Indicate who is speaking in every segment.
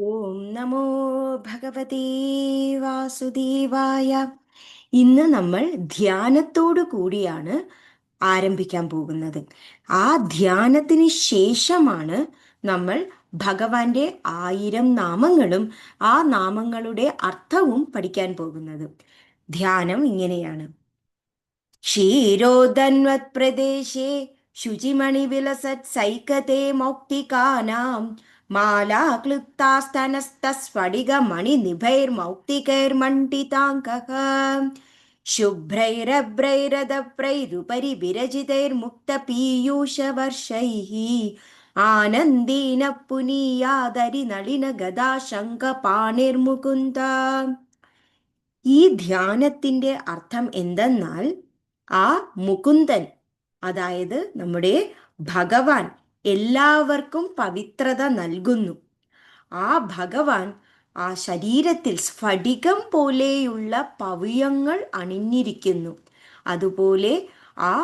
Speaker 1: ഓം നമോ ഭഗവതേ വാസുദേവായ. ഇന്ന് നമ്മൾ ധ്യാനത്തോടു കൂടിയാണ് ആരംഭിക്കാൻ പോകുന്നത്. ആ ധ്യാനത്തിന് ശേഷമാണ് നമ്മൾ ഭഗവാന്റെ ആയിരം നാമങ്ങളും ആ നാമങ്ങളുടെ അർത്ഥവും പഠിക്കാൻ പോകുന്നത്. ധ്യാനം ഇങ്ങനെയാണ്. ക്ഷീരോധന്വത് പ്രദേശേ ശുചിമണി വിലസത് സൈകതേ മൗക്തികാനാം. मालाक्लुप्तास्तनस्तस्फटिकमणिनिभैर्मौक्तिकैर्मण्डिताङ्कः शुभ्रैरभ्रैरदभ्रैरुपरि विरजितैर्मुक्तपीयूषवर्षैः ആനന്ദീന പുനീയാതരി നളിന ഗദാശങ്കപാണിർമുകുന്ദ ഈ ധ്യാനത്തിന്റെ അർത്ഥം എന്തെന്നാൽ ആ മുകുന്ദൻ അതായത് നമ്മുടെ ഭഗവാൻ എല്ലാവർക്കും പവിത്രത നൽകുന്നു. ആ ഭഗവാൻ ആ ശരീരത്തിൽ സ്ഫടികം പോലെയുള്ള പവിയങ്ങൾ അണിഞ്ഞിരിക്കുന്നു. അതുപോലെ ആ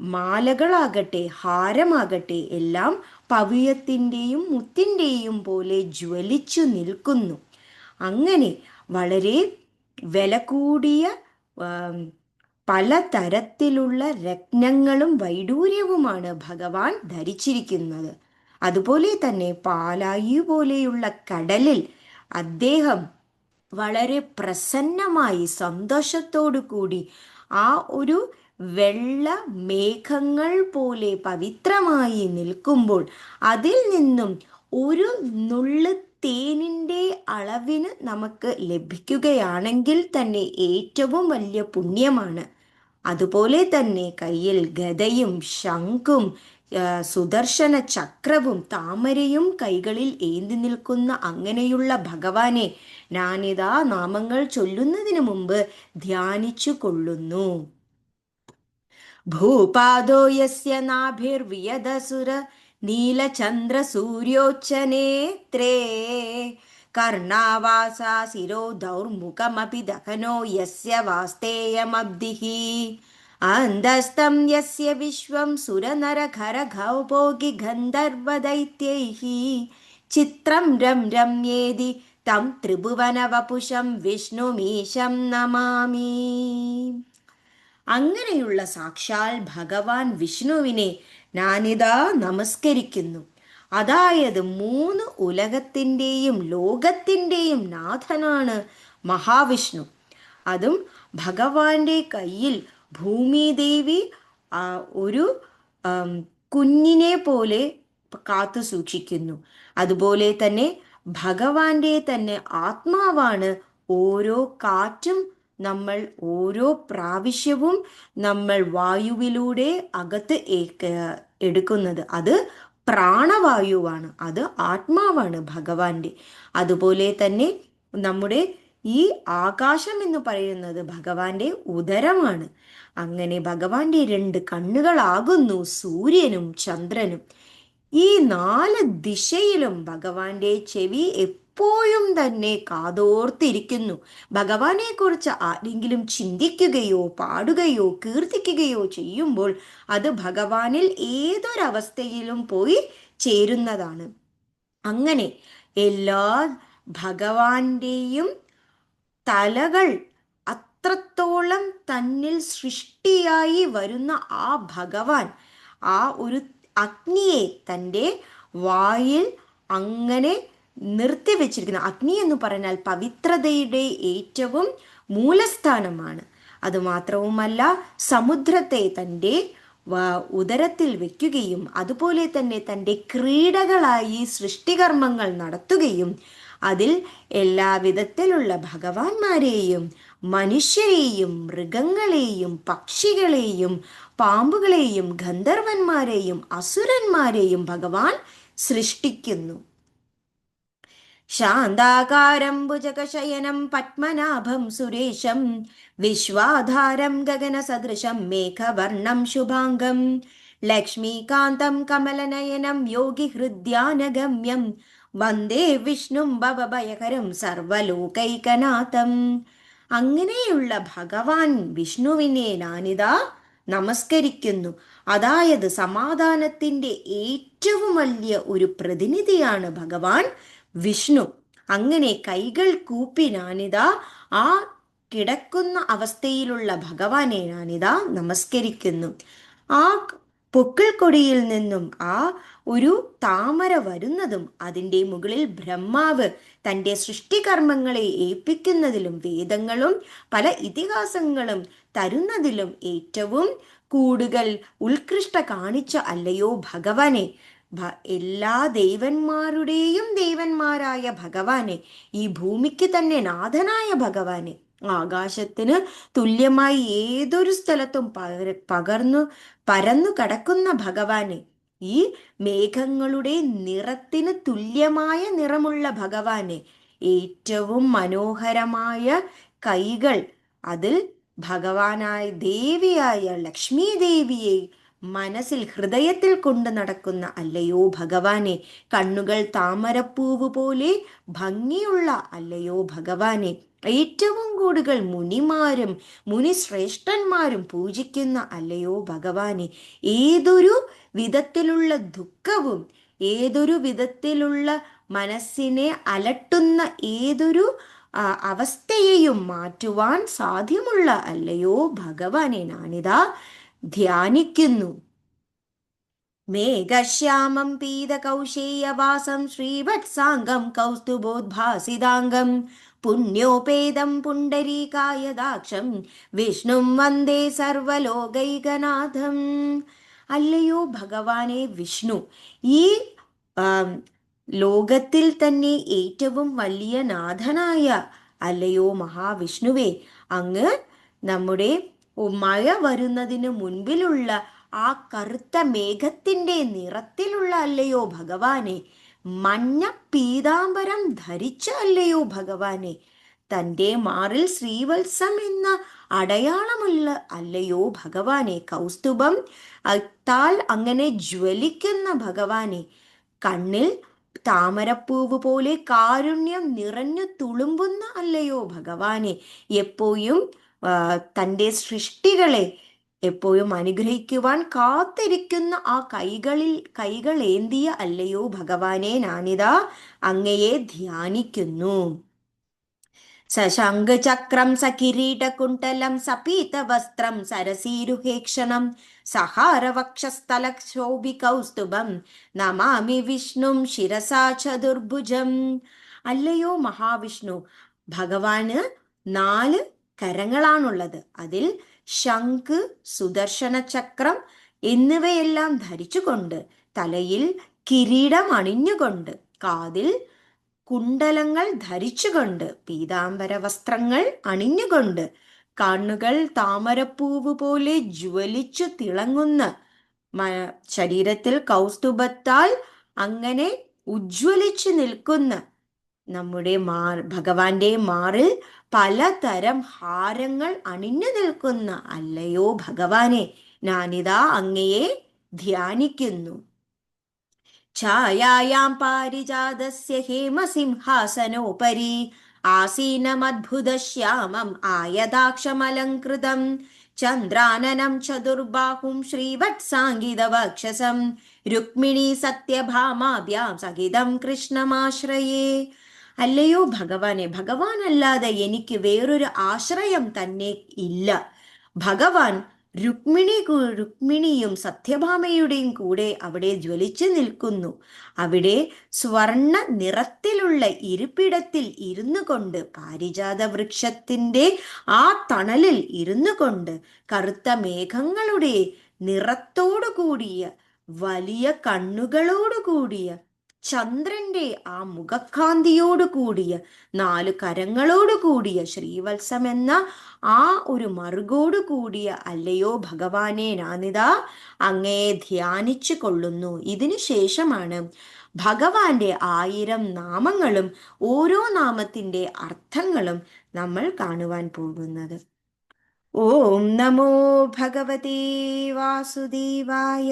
Speaker 1: മാലകളാകട്ടെ ഹാരമാകട്ടെ എല്ലാം പവിയത്തിന്റെയും മുത്തിന്റെയും പോലെ ജ്വലിച്ചു നിൽക്കുന്നു. അങ്ങനെ വളരെ വില കൂടിയ പലതരത്തിലുള്ള രത്നങ്ങളും വൈഡൂര്യവുമാണ് ഭഗവാൻ ധരിച്ചിരിക്കുന്നത്. അതുപോലെ തന്നെ പാലായു പോലെയുള്ള കടലിൽ അദ്ദേഹം വളരെ പ്രസന്നമായി സന്തോഷത്തോടു കൂടി ആ ഒരു വെള്ള മേഘങ്ങൾ പോലെ പവിത്രമായി നിൽക്കുമ്പോൾ അതിൽ നിന്നും ഒരു നുള്ള് തേനിന്റെ അളവിന് നമുക്ക് ലഭിക്കുകയാണെങ്കിൽ തന്നെ ഏറ്റവും വലിയ പുണ്യമാണ്. അതുപോലെ തന്നെ കയ്യിൽ ഗതയും ശംഖും സുദർശന ചക്രവും താമരയും കൈകളിൽ ഏന്തി നിൽക്കുന്ന അങ്ങനെയുള്ള ഭഗവാനെ ഞാനിതാ നാമങ്ങൾ ചൊല്ലുന്നതിന് മുമ്പ് ധ്യാനിച്ചു കൊള്ളുന്നു. ഭൂപാദോയസ്യ നാഭിർവിയദസുര നീലചന്ദ്ര സൂര്യോച്ചനേത്രേ कर्णावासा शिरो दौर्मुखमपि दहनो यस्य वास्तेयमब्धिः अन्दस्तं यस्य विश्वं सुरनरखरघौभोगि गन्धर्वदैत्यैः ചിത്രം രം രമ്യേതി തം ത്രിഭുവനവപുഷം വിഷ്ണുമീശം നമാമി അങ്ങനെയുള്ള സാക്ഷാൽ ഭഗവാൻ വിഷ്ണുവിനെ ഞാനിതാ നമസ്കരിക്കുന്നു. അതായത് മൂന്ന് ഉലകത്തിന്റെയും ലോകത്തിന്റെയും നാഥനാണ് മഹാവിഷ്ണു. അതും ഭഗവാന്റെ കയ്യിൽ ഭൂമിദേവി ഒരു കുഞ്ഞിനെ പോലെ കാത്തു സൂക്ഷിക്കുന്നു. അതുപോലെ തന്നെ ഭഗവാന്റെ തന്നെ ആത്മാവാണ് ഓരോ കാറ്റും നമ്മൾ ഓരോ പ്രാവശ്യവും നമ്മൾ വായുവിലൂടെ അകത്ത് എടുക്കുന്നത് അത് പ്രാണവായുവാണ് അത് ആത്മാവാണ് ഭഗവാന്റെ. അതുപോലെ തന്നെ നമ്മുടെ ഈ ആകാശം എന്ന് പറയുന്നത് ഭഗവാന്റെ ഉദരമാണ്. അങ്ങനെ ഭഗവാന്റെ രണ്ട് കണ്ണുകളാകുന്നു സൂര്യനും ചന്ദ്രനും. ഈ നാല് ദിശയിലും ഭഗവാന്റെ ചെവി എപ്പോഴും തന്നെ കാതോർത്തിരിക്കുന്നു. ഭഗവാനെ കുറിച്ച് ആരെങ്കിലും ചിന്തിക്കുകയോ പാടുകയോ കീർത്തിക്കുകയോ ചെയ്യുമ്പോൾ അത് ഭഗവാനിൽ ഏതൊരവസ്ഥയിലും പോയി ചേരുന്നതാണ്. അങ്ങനെ എല്ലാ ഭഗവാന്റെയും തലകൾ അത്രത്തോളം തന്നിൽ സൃഷ്ടിയായി വരുന്ന ആ ഭഗവാൻ ആ ഒരു അഗ്നിയെ തന്റെ വായിൽ അങ്ങനെ നിർത്തിവെച്ചിരിക്കുന്ന. അഗ്നി എന്ന് പറഞ്ഞാൽ പവിത്രതയുടെ ഏറ്റവും മൂലസ്ഥാനമാണ്. അതുമാത്രവുമല്ല സമുദ്രത്തെ തന്റെ ഉദരത്തിൽ വെക്കുകയും അതുപോലെ തന്നെ തന്റെ ക്രീഡകളായി സൃഷ്ടികർമ്മങ്ങൾ നടത്തുകയും അതിൽ എല്ലാവിധത്തിലുള്ള ഭഗവാന്മാരെയും മനുഷ്യരെയും മൃഗങ്ങളെയും പക്ഷികളെയും പാമ്പുകളെയും ഗന്ധർവന്മാരെയും അസുരന്മാരെയും ഭഗവാൻ സൃഷ്ടിക്കുന്നു. ശാന്താകാരം ഭുജകശയനം പത്മനാഭം സുരേശം വിശ്വാധാരം ഗഗനസദൃശം മേഘവർണം ശുഭാംഗം ലക്ഷ്മീകാന്തം കമലനയനം യോഗി ഹൃദ്യാനഗമ്യം വന്ദേ വിഷ്ണും ഭവഭയകരം സർവലോകൈകനാഥം. അങ്ങനെയുള്ള ഭഗവാൻ വിഷ്ണുവിനെ ഞാനിതാ നമസ്കരിക്കുന്നു. അതായത് സമാധാനത്തിന്റെ ഏറ്റവും വലിയ ഒരു പ്രതിനിധിയാണ് ഭഗവാൻ വിഷ്ണു. അങ്ങനെ കൈകൾ കൂപ്പി ഞാനിതാ ആ കിടക്കുന്ന അവസ്ഥയിലുള്ള ഭഗവാനെ ഞാനിതാ നമസ്കരിക്കുന്നു. ആ പൊക്കിൾക്കൊടിയിൽ നിന്നും ആ ഒരു താമര വരുന്നതും അതിന്റെ മുകളിൽ ബ്രഹ്മാവ് തന്റെ സൃഷ്ടികർമ്മങ്ങളെ ഏൽപ്പിക്കുന്നതിലും വേദങ്ങളും പല ഇതിഹാസങ്ങളും തരുന്നതിലും ഏറ്റവും കൂടുതൽ ഉത്കൃഷ്ട കാണിച്ച അല്ലയോ ഭഗവാനെ. എല്ലാ ദേവന്മാരുടെയും ദേവന്മാരായ ഭഗവാനെ ഈ ഭൂമിക്ക് തന്നെ നാഥനായ ഭഗവാനെ ആകാശത്തിന് തുല്യമായി ഏതൊരു സ്ഥലത്തും പകർന്നു പരന്നു കടക്കുന്ന ഭഗവാനെ ഈ മേഘങ്ങളുടെ നിറത്തിന് തുല്യമായ നിറമുള്ള ഭഗവാനെ ഏറ്റവും മനോഹരമായ കൈകൾ അതിൽ ഭഗവാനായ ദേവിയായ ലക്ഷ്മി ദേവിയെ മനസ്സിൽ ഹൃദയത്തിൽ കൊണ്ട് നടക്കുന്ന അല്ലയോ ഭഗവാനെ? കണ്ണുകൾ താമരപ്പൂവ് പോലെ ഭംഗിയുള്ള അല്ലയോ ഭഗവാനെ? ഏറ്റവും കൂടുതൽ മുനിമാരും മുനിശ്രേഷ്ഠന്മാരും പൂജിക്കുന്ന അല്ലയോ ഭഗവാനെ? ഏതൊരു വിധത്തിലുള്ള ദുഃഖവും ഏതൊരു വിധത്തിലുള്ള മനസ്സിനെ അലട്ടുന്ന ഏതൊരു അവസ്ഥയെയും മാറ്റുവാൻ സാധ്യമുള്ള അല്ലയോ ഭഗവാനെ? ഞാനിതാ ധ്യാനിക്കുന്നു. മേഘശ്യാമം പീതകൗശേയവാസം ശ്രീവത്സാംഗം കൗസ്തുബോദ്ഭാസിതാംഗം പുണ്യോപേതം പുണ്ടരീകായദാക്ഷം വിഷ്ണും വന്ദേ സർവലോകൈകനാഥം. അല്ലയോ ഭഗവാനെ വിഷ്ണു ഈ ലോകത്തിൽ തന്നെ ഏറ്റവും വലിയ നാഥനായ അല്ലയോ മഹാവിഷ്ണുവേ അങ്ങ് നമ്മുടെ മഴ വരുന്നതിന് മുൻപിലുള്ള ആ കറുത്ത മേഘത്തിന്റെ നിറത്തിലുള്ള അല്ലയോ ഭഗവാനെ? മഞ്ഞ പീതാംബരം ധരിച്ച അല്ലയോ ഭഗവാനെ? തന്റെ മാറിൽ ശ്രീവത്സം എന്ന അടയാളമുള്ള അല്ലയോ ഭഗവാനെ? കൗസ്തുഭം താൽ അങ്ങനെ ജ്വലിക്കുന്ന ഭഗവാനെ? കണ്ണിൽ താമരപ്പൂവ് പോലെ കാരുണ്യം നിറഞ്ഞു തുളുമ്പുന്ന അല്ലയോ ഭഗവാനെ? എപ്പോഴും തന്റെ സൃഷ്ടികളെ എപ്പോഴും അനുഗ്രഹിക്കുവാൻ കാത്തിരിക്കുന്ന ആ കൈകളിൽ കൈകൾ ഏന്തിയ അല്ലയോ ഭഗവാനെ ഞാനിതാ അങ്ങയെ ധ്യാനിക്കുന്നു. സശംഖചക്രം സകിരീടകുണ്ടലം സപീതവസ്ത്രം സരസീരുഹേക്ഷണം സഹാരവക്ഷസ്ഥലക്ഷോഭി കൗസ്തുഭം നമാമി വിഷ്ണും ശിരസാ ചതുർഭുജം. അല്ലയോ മഹാവിഷ്ണു ഭഗവാന് നാല് കരങ്ങളാണുള്ളത്. അതിൽ ശംഖ് സുദർശന ചക്രം എന്നിവയെല്ലാം ധരിച്ചുകൊണ്ട് തലയിൽ കിരീടം അണിഞ്ഞുകൊണ്ട് കാതിൽ കുണ്ടലങ്ങൾ ധരിച്ചുകൊണ്ട് പീതാംബര വസ്ത്രങ്ങൾ അണിഞ്ഞുകൊണ്ട് കണ്ണുകൾ താമരപ്പൂവ് പോലെ ജ്വലിച്ചു തിളങ്ങുന്ന ശരീരത്തിൽ കൗസ്തുഭത്താൽ അങ്ങനെ ഉജ്ജ്വലിച്ചു നിൽക്കുന്ന നമ്മുടെ മാർ ഭഗവാന്റെ മാറിൽ പലതരം ഹാരങ്ങൾ അണിഞ്ഞു നിൽക്കുന്ന അല്ലയോ ഭഗവാനെ ഞാനിതാ അങ്ങയെ ധ്യാനിക്കുന്നു. ഛായായാം പാരിജാതസ്യ ഹേമസിംഹാസനോപരി ആസീനമദ്ഭുതശ്യാമം ആയതാക്ഷമലംകൃതം ചന്ദ്രാനനം ചതുർബാഹും ശ്രീവത്സാംഗിതവക്ഷസം രുക്മിണി സത്യഭാമാഭ്യാം സഹിതം കൃഷ്ണമാശ്രയേ. അല്ലയോ ഭഗവാനെ? ഭഗവാനല്ലാതെ എനിക്ക് വേറൊരു ആശ്രയം തന്നെ ഇല്ല. ഭഗവാൻ രുക്മിണി രുക്മിണിയും സത്യഭാമയുടെയും കൂടെ അവിടെ ജ്വലിച്ചു നിൽക്കുന്നു. അവിടെ സ്വർണ നിറത്തിലുള്ള ഇരിപ്പിടത്തിൽ ഇരുന്നു കൊണ്ട് പാരിജാത വൃക്ഷത്തിന്റെ ആ തണലിൽ ഇരുന്നു കൊണ്ട് കറുത്ത മേഘങ്ങളുടെ നിറത്തോടു കൂടിയ വലിയ കണ്ണുകളോടു കൂടിയ ചന്ദ്രന്റെ ആ മുഖക്കാന്തിയോട് കൂടിയ നാല് കരങ്ങളോട് കൂടിയ ശ്രീവത്സം എന്ന ആ ഒരു മറുകോട് കൂടിയ അല്ലയോ ഭഗവാനെ നാനിത അങ്ങയെ ധ്യാനിച്ചു കൊള്ളുന്നു. ഇതിനു ശേഷമാണ് ഭഗവാന്റെ ആയിരം നാമങ്ങളും ഓരോ നാമത്തിന്റെ അർത്ഥങ്ങളും നമ്മൾ കാണുവാൻ പോകുന്നത്. ഓം നമോ ഭഗവതേ വാസുദേവായ